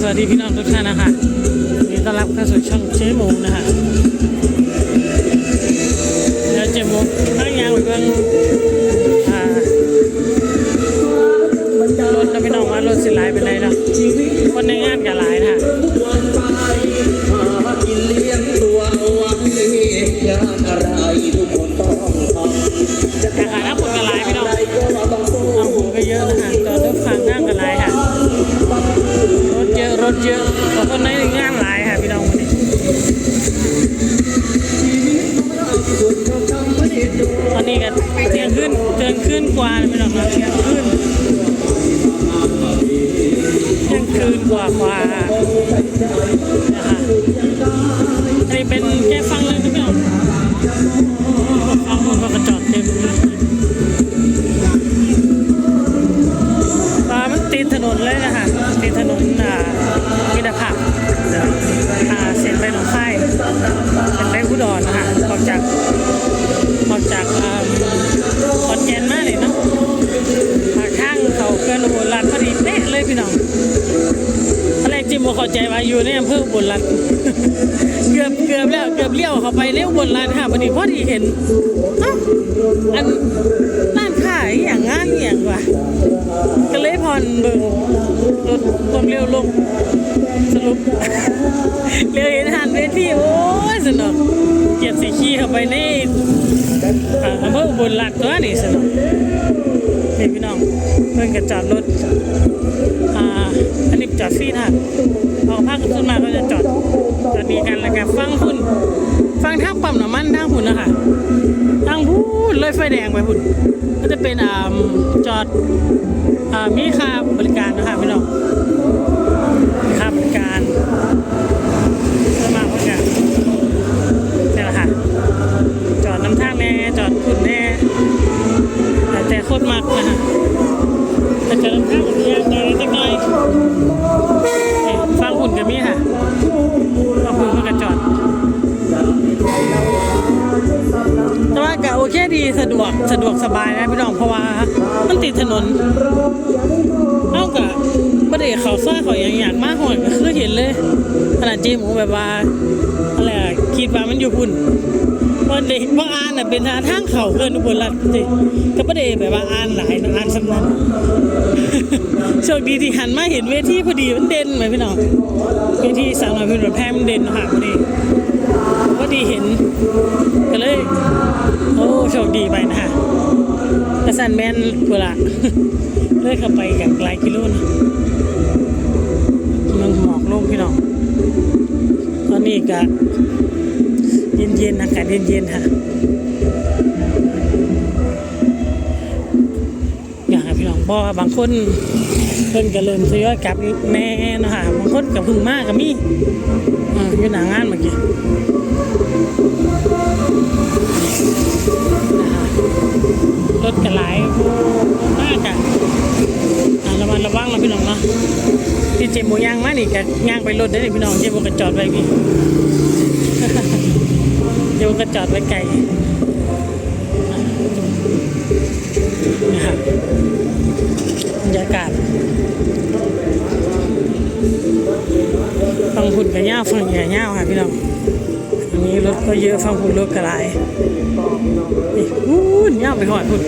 สวัสดีพี่น้องทุกท่านนะคะยินดีต้อนรับเข้าสู่ช่องเจ๊หมูนะคะเดี๋ยวเจ๊หมูนั่งยางไปเบิ่งอ่ารถนะพี่น้องว่ารถสิหลายเป็นไรเนะคนในงานก็หลายนะ เยอะรถเยอคนในงานหลายค่ะพี่น้องวันนี้ก็ทำไม่ได้ดูตอนนี้ก็เที่ยงขึ้นเที่ยงขึ้นกว่าพี่น้องเนาะเที่ยงขึ้นเที่ยงคืนกว่ากว่านะคะอันนี้เป็นแค่ฟังเลยนะพี่น้องฟังคนก็จอดเต็ม ติดถนนเลยนะคะติดถนนอ่ามิตรภาพอ่าเส้นไปหนองคายเส้นไปอุดรนะคะออกจากออกจากอ่าขอนแก่นมาเลยเนาะปากข้างเขาเกินอุบลรัฐพอดีเป๊ะเลยพี่น้องอะไรจิมบ่เข้าใจว่าอยู่ในอำเภออุบลรัฐ กือบเกือบแล้วเกือบเลี้ยวเข้าไปเลี้ยวอุบลรัฐค่ะพอดีพอดีเห็นอันร้านค้าอย่างงานอย่างว่ะก็เลยผ่อนเบิ่งลดความเร็วลงสรุปเร็วเห็นหันเวทีโอ้ยสนุกเกียรติสีขี้เข้าไปในอ่าอำเภออุบลรัฐตัวนี่สนุกเห็นพี่น้องเพื่อนก็จอดรถอ่าอันนี้จอดฟรีนะออกภาคขึ้นมาก็จะ ดจอดมีกันแล้วก็ฟังพุ่นฟังทางปั๊มน้ำมันทางหุ่นนะคะทางพูนเลยไฟแดงไปหุ่นก็จะเป็นอ่าจอดอ่ามีค่าบริการนะคะพี่น้องค่าบริการ ดีสะดวกสะดวกสบายนะพี่น้องเพราะว่า มันติดถนนเท่ากับไม่ได้เขาซ่าเขาอย่างอยากมากหอยก็คือเห็นเลยขนาดเจหมูแบบว่าอะไรคิดว่ามันอยู่พุ่นเพระเด็กว่าอ่านน่ะเป็นทางทางเขาเกินอุบลรัฐสิก็ไม่ได้แบบว่าอ่านหลายอ่านสำนันโชคดีที่หันมาเห็นเวทีพอดีมันเด่นไหมพี่น้องเวทีสาวน้อยเพื่อนแพร่มันเด่นค่ะพอดี ดีไปนะฮะกระสันแมนเวลาเลยเข้าไปกับหลายกิโลนะเมืองหมอกลงพี่น้อง ตอนนี้ก็เย็นๆอากาศเย็นๆค่ะอยากพี่น้องบอกว่าบางคนเพิ่นก็เริ่มทยอยกลับแน่นะคะบางคนก็เพึ่งมากก็มีอ่าอยู่หนางานเมื่อกี้ นี่ก็ย่างไปรถได้เลยพี่น้องเจมโมก็จอดไว้พี่เจมโมก็จอดไว้ไกลนะคะบบรรยากาศฟังหุ่นกับย่าฟังเหย่ย่าค่ะพี่น้องอันนี้รถก็เยอะฟังหุ่นรถก็หลายนี่อู้นย่าไปหอดพุ่น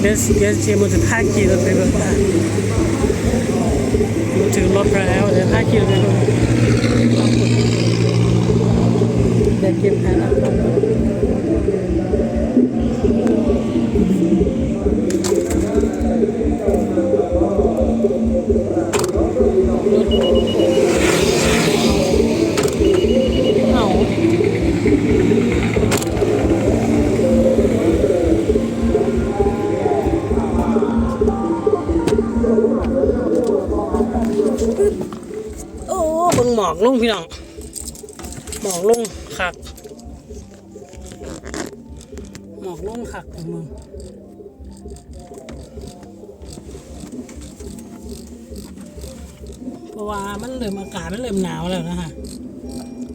เดี๋ยวเดี๋ยวเชียร์มันจะพาขี่รถไปเบิ่งว่ามัน ถึงรถแล้วเดี๋ยวพาเกียร์ไปดูเดี๋ยวเก็บแผนแล้ อกลงพี่น้องหมอกลงคักหมอกลงคักของมึงเพราะว่ามันเริ่มอากาศมันเริ่มหนาวแล้วนะฮะ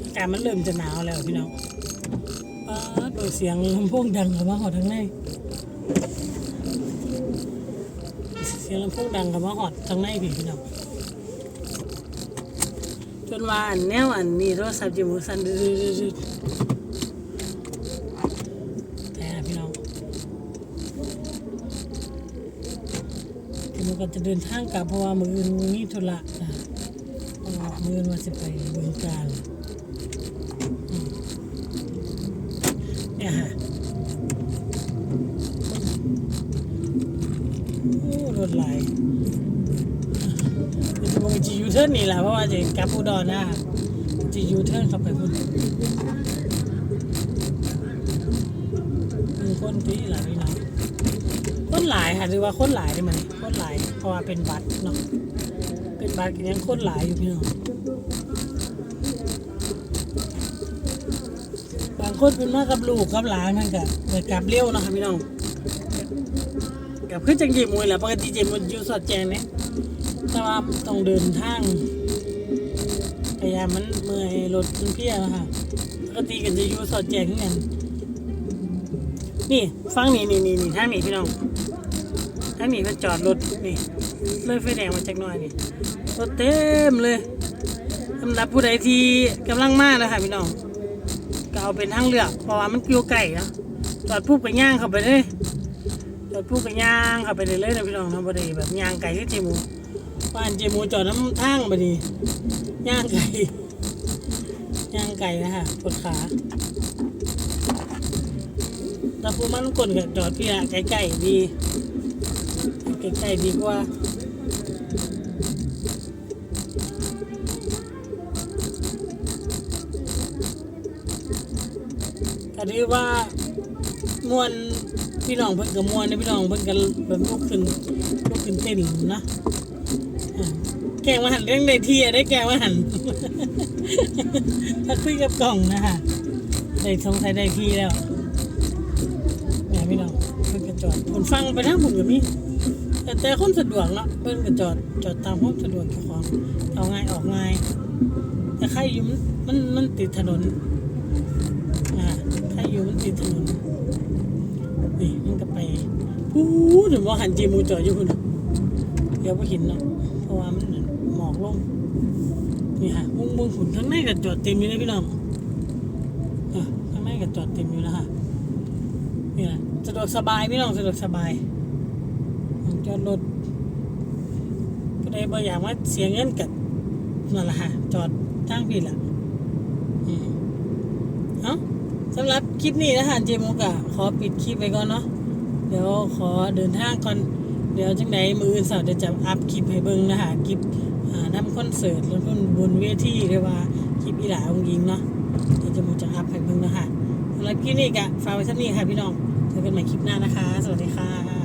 อากาศมันเริ่มจะหนาวแล้วพี่น้องป้าดโดยเสียงลำโพงดังกับมาหอดทั้งในเสียงลำโพงดังกับมาหอดทั้งในพี่พี่น้อง จนว่าอันแนวอันนี้โทรศัพท์จิมูสันดืดแต่พี่น้องจิมูก็จะเดินทางกลับเพราะว่ามืออื่นมีธุระนะเพราะมืออื่นว่าจะไปบึงการเนี่ยฮะรถไหลาย จะมองจียูเทิร์นนี่แหละเพราะว่าจะกลับอุดรนะจียูเทิร์นเข้าไปพุ่นมีคนที่หลายพี่น้องคนหลายค่ะหรือว่าคนหลายได้ไหมคนหลายเพราะว่าเป็นบัตรเนาะเป็นบัตรก็ยังคนหลายอยู่พี่น้องบางคนเป็นมากับลูกกับหลานมันก็ไปกลับเร็วนะครับพี่น้องกลับขึ้นจังจีมวยแหละปกติเจมวยอยู่สอดแจงเนี่ย แต่ว่าต้องเดินทางพยายามมันเมื่อยรถมันเพลียนะคะปกติกันจะอยู่สอดแจงกันนี่ฟังนี่นี่นี่นี่างนี้พี่น้องทางนี้ก็จอดรถนี่เลยไฟแดงมาจากหน่อยนี่รถเต็มเลยสำหรับผู้ใดที่กำลังมานะคะพี่น้องก็เอาเป็นทางเลือกเพราะว่ามันอยู่ไกลนะจอดปุ๊บก็ย่างเข้าไปเลยจอดปุ๊บก็ย่างเข้าไปเลยเลยนะพี่น้องนะบ่ได้แบบย่างไกลที่เจมู บ้านเจมูจอดน้ำทางไปดีย่างไก่ย่างไก่นะคะปวดขาแต่ผู้มันกดกับจอดพี่อะไก่ๆดีไก่ๆดีกว่าก็ถือว่ามวนพี่น้องเพิ่นกับมวนนี่พี่น้องเพิ่นกันแบบลุกขึ้นลุกขึ้นเต้นนะ แกงมาหันเรื่องในที่อะได้แกงมาหันถ้าคุยกับกล่องนะคะได้สงสัยได้ที่แล้วแหม่พี่น้องเพิ่นกระจอดคนฟังไปทางผมก็มีแต่แต่คนสะดวกเนาะเพิ่นกระจอดจอดตามความสะดวกเจ้าของเอาง่ายออกง่ายแต่ใครอยู่มันมันมันติดถนนอ่าใครอยู่มันติดถนนนี่มันก็ไปพูดถึงว่าหันจีมูจอดอยู่คุณน่ะเดี๋ยวไปเห็นเนาะ ว่ามันหมอกลงนี่ฮะมุงมุงฝุ่นข้งในก็จอดเต็มอยู่เลยพี่น้องเออข้างในก็จอดเต็มอยู่นะฮะนี่แหละสะดวกสบายพี่น้องสะดวกสบายจอดรถก็ได้บางอย่างว่าเสียเงินกับนั่นแหละฮะจอดทางผิดละเอ้าสำหรับคลิปนี้นะฮะเจมุกะขอปิดคลิปไปก่อนเนาะเดี๋ยวขอเดินทางก่อน เดี๋ยวจังไหนมืออื่นเสาวจะจับอัพคลิปให้เบิ่งนะคะคลิปอ่าน้ำคอนเสิร์ตแล้วก็บนเวทีเรียกว่าคลิปอีหลาองยิงเนาะเดี๋ยวจะมูจะอัพให้เบิ่งนะคะสำหรับคลิปนี้กะฝากไว้ท่านี้ค่ะพี่น้องเจอกันใหม่คลิปหน้านะคะ สวัสดีค่ะ